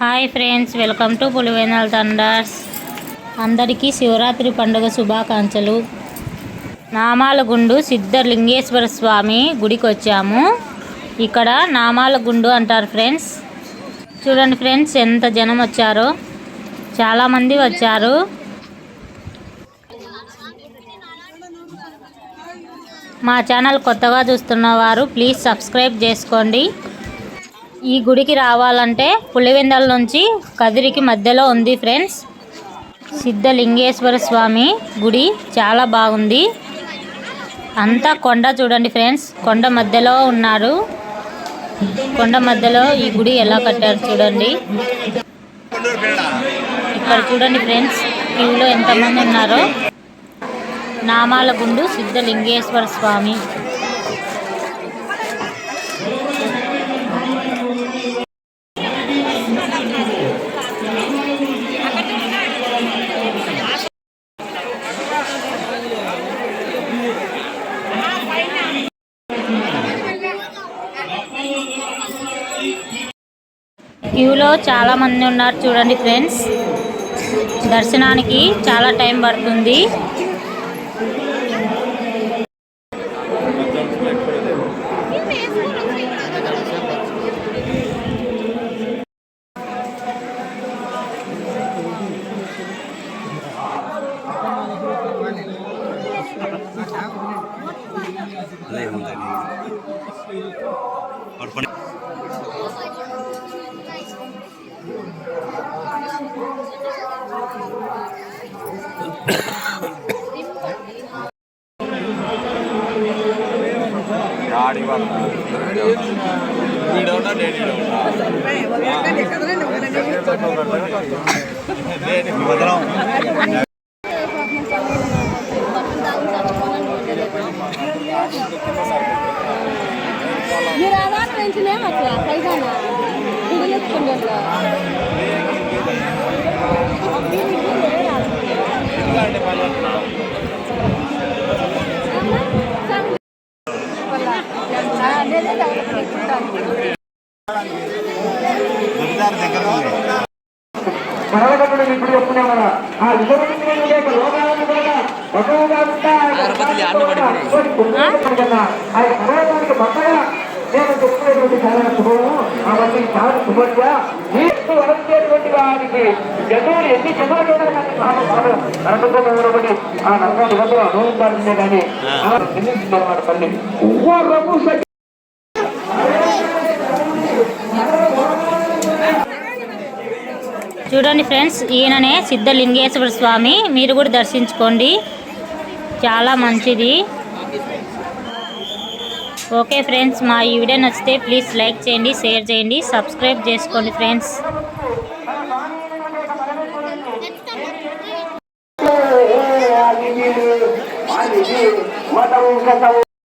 Hi friends welcome to పులివేనల్ thunders. అందరికీ శివరాత్రి పండుగ శుభాకాంక్షలు. నామాలగుండు సిద్ధలింగేశ్వర స్వామి గుడికి వచ్చాము ఇక్కడ నామాలగుండు అంటారు ఫ్రెండ్స్. చూడండి ఫ్రెండ్స్ ఎంత జనం వచ్చారో. చాలామంది వచ్చారు. మా ఛానల్ కొత్తగా చూస్తున్న వారు ప్లీజ్ సబ్స్క్రైబ్ చేసుకోండి. ఈ గుడికి రావాలంటే పులివెందల నుంచి కదిరికి మధ్యలో ఉంది ఫ్రెండ్స్. సిద్ధలింగేశ్వర స్వామి గుడి చాలా బాగుంది. అంతా కొండ చూడండి ఫ్రెండ్స్. కొండ మధ్యలో ఉన్నారు. కొండ మధ్యలో ఈ గుడి ఎలా కట్టారు చూడండి. ఇక్కడ చూడండి ఫ్రెండ్స్ క్యూలో ఎంతమంది ఉన్నారో. నామాల గుండు సిద్ధలింగేశ్వర స్వామి. క్యూలో చాలామంది ఉన్నారు చూడండి ఫ్రెండ్స్. దర్శనానికి చాలా టైం పడుతుంది. నేను మీరు ఆధార్ పెంచినేం అట్లా మరొకప్పుడు ఇప్పుడు చెప్తున్నా కదా ఆ లేక లోకాలను కూడా ఒకరుగా ఉంటా ఆ సర్వదానికి మొత్తగా నేను చెప్తున్నటువంటి చాలా శుభము అవన్నీ చాలా శుభంగా నీకు వరచేటువంటి వారికి జనువులు ఎన్ని ఆ అనుభవించాల్సిందే కానీ ఓ చూడండి ఫ్రెండ్స్ ఈయననే సిద్ధలింగేశ్వర స్వామి మీరు కూడా దర్శించుకోండి చాలా మంచిది ఓకే ఫ్రెండ్స్ మా ఈ వీడియో నచ్చితే ప్లీజ్ లైక్ చేయండి షేర్ చేయండి సబ్స్క్రైబ్ చేసుకోండి ఫ్రెండ్స్ మతం